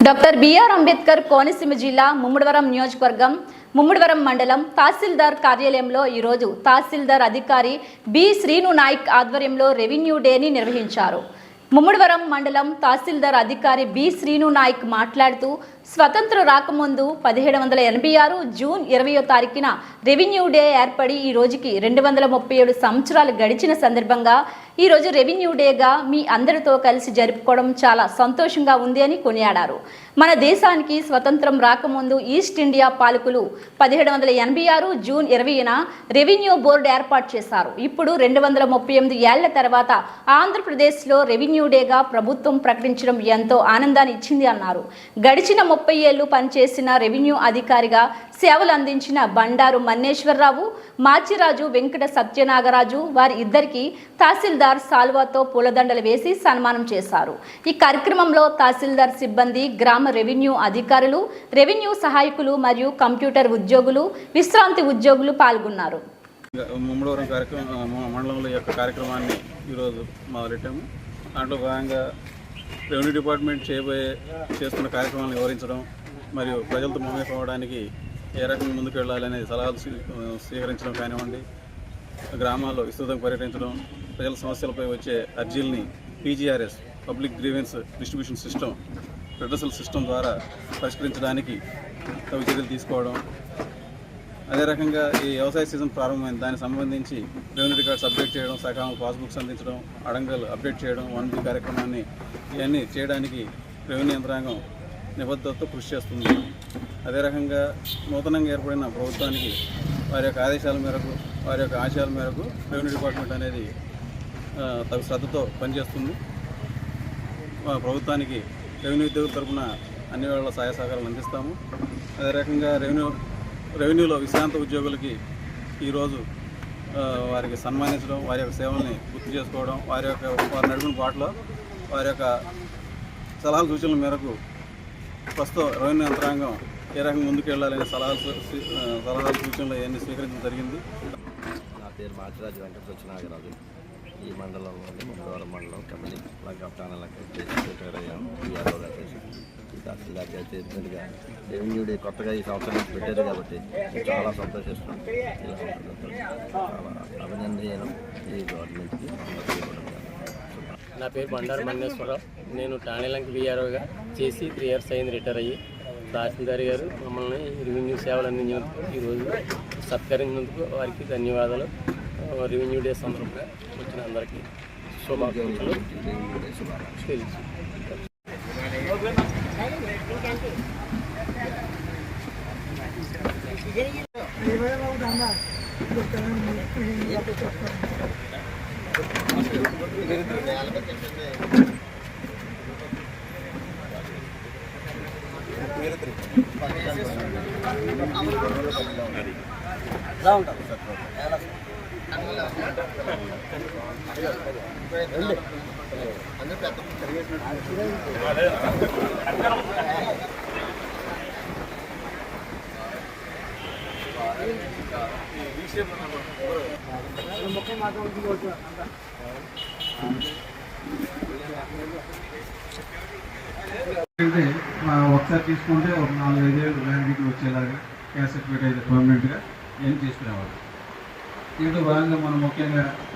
Doctor BR Ambedkar Konaseema జిల్లా ముమ్మడివరం నియోజకవర్గం ముమ్మడివరం మండలం తహసీల్దార్ కార్యాలయంలో ఈరోజు తహసీల్దార్ అధికారి బి శ్రీను నాయక్ ఆధ్వర్యంలో రెవెన్యూ డేని నిర్వహించారు. ముమ్మడివరం మండలం తహసీల్దార్ అధికారి బి శ్రీను నాయక్ మాట్లాడుతూ స్వతంత్ర రాకముందు పదిహేడు వందల ఎనభై ఆరు జూన్ ఇరవయో తారీఖున రెవెన్యూ డే ఏర్పడి ఈ రోజుకి రెండు వందల ముప్పై ఏడు సంవత్సరాలు గడిచిన సందర్భంగా ఈరోజు రెవెన్యూ డేగా మీ అందరితో కలిసి జరుపుకోవడం చాలా సంతోషంగా ఉంది అని కొనియాడారు. మన దేశానికి స్వతంత్రం రాకముందు ఈస్ట్ ఇండియా పాలకులు పదిహేడు వందల ఎనభై ఆరు జూన్ ఇరవైన రెవెన్యూ బోర్డు ఏర్పాటు చేశారు. ఇప్పుడు రెండు వందల ముప్పై ఎనిమిది ఏళ్ళ తర్వాత ఆంధ్రప్రదేశ్లో రెవెన్యూ డేగా ప్రభుత్వం ప్రకటించడం ఎంతో ఆనందాన్ని ఇచ్చింది అన్నారు. గడిచిన ముప్పై ఏళ్ళు పనిచేసిన రెవెన్యూ అధికారిగా సేవలు అందించిన బండారు మన్నేశ్వరరావు మాచిరాజు వెంకట సత్యనాగరాజు వారి ఇద్దరికి తహసీల్దార్ సాల్వాతో పూలదండలు వేసి సన్మానం చేశారు. ఈ కార్యక్రమంలో తహసీల్దార్ సిబ్బంది గ్రామ రెవెన్యూ అధికారులు రెవెన్యూ సహాయకులు మరియు కంప్యూటర్ ఉద్యోగులు విశ్రాంతి ఉద్యోగులు పాల్గొన్నారు. కార్యక్రమం మండలంలో ఈ యొక్క కార్యక్రమాన్ని ఈరోజు మొదలెట్టాము. దాంట్లో భాగంగా రెవెన్యూ డిపార్ట్మెంట్ చేయబోయే చేస్తున్న కార్యక్రమాలను వివరించడం మరియు ప్రజలతో మమేకం ఏ రకంగా ముందుకు వెళ్ళాలనే సలహాలు స్వీకరించడం కానివ్వండి గ్రామాల్లో విస్తృతంగా పర్యటించడం ప్రజల సమస్యలపై వచ్చే అర్జీలని PGRS public grievance distribution system redressal system ద్వారా పరిష్కరించడానికి తగు చర్యలు తీసుకోవడం అదే రకంగా ఈ వ్యవసాయ సీజన్ ప్రారంభమైంది. దానికి సంబంధించి రెవెన్యూ రికార్డ్స్ అప్డేట్ చేయడం సకాలం పాస్బుక్స్ అందించడం అడంగల్ అప్డేట్ చేయడం వన్ బి కార్యక్రమాన్ని ఇవన్నీ చేయడానికి రెవెన్యూ యంత్రాంగం నిబద్ధతతో కృషి చేస్తుంది. అదే రకంగా నూతనంగా ఏర్పడిన ప్రభుత్వానికి వారి యొక్క ఆదేశాల మేరకు వారి యొక్క ఆశయాల మేరకు రెవెన్యూ డిపార్ట్మెంట్ అనేది తగు శ్రద్ధతో పనిచేస్తుంది. ప్రభుత్వానికి రెవెన్యూ ఉద్యోగుల తరపున అన్ని వేళ సహాయ సహకారాలు అందిస్తాము. అదే రకంగా రెవెన్యూ రెవెన్యూలో విశ్రాంత ఉద్యోగులకి ఈరోజు వారికి సన్మానించడం వారి యొక్క సేవల్ని గుర్తు చేసుకోవడం వారి యొక్క వారి నడిపిన పాటలో వారి యొక్క సలహాల సూచనల మేరకు ప్రస్తుతం రెవెన్యూ యంత్రాంగం ఏ రకంగా ముందుకు వెళ్ళాలనే సలహాలు సలహాల సలహాలు సూచనలు అవన్నీ స్వీకరించడం జరిగింది. నా పేరు మాటిరాజు వెంకట సత్యనాగరాజు ఈ మండలంలోని మంగళవారం మండలం కమిటీ అలాగే టానాలకు రిటైర్ అయ్యాను ఈఆర్ఓ ఈ తహసీల్దార్ అయితే చైర్మన్గా రెవెన్యూ డే కొత్తగా ఈ సంవత్సరం పెట్టారు కాబట్టి నేను చాలా సంతోషిస్తున్నాం చాలా అభినందనీయం ఈ గవర్నమెంట్కి. అందరికీ కూడా నా పేరు బండారు మన్నేశ్వరరావు నేను టాణేలంక విఆర్ఓగా చేసి త్రీ ఇయర్స్ అయింది రిటైర్ అయ్యి. తహసీల్దార్ గారు మమ్మల్ని రెవెన్యూ సేవలు అందించినందుకు ఈరోజు సత్కరించినందుకు వారికి ధన్యవాదాలు. రెవెన్యూ డే సందర్భంగా వచ్చిన అందరికీ శుభాకాంక్షలు. తెలుసు ఎలా శుభాకాంక్షలు సార్ ఎలా ఆ, ఒకసారి తీసుకుంటే ఒక నాలుగు ఐదేళ్ళు వ్యాలిడిటీ వచ్చేలాగా క్యాసెట్ పెట్టేది అయితే పర్మనెంట్గా ఏం తీసుకురావాలి? దీంట్లో భాగంగా మనం ముఖ్యంగా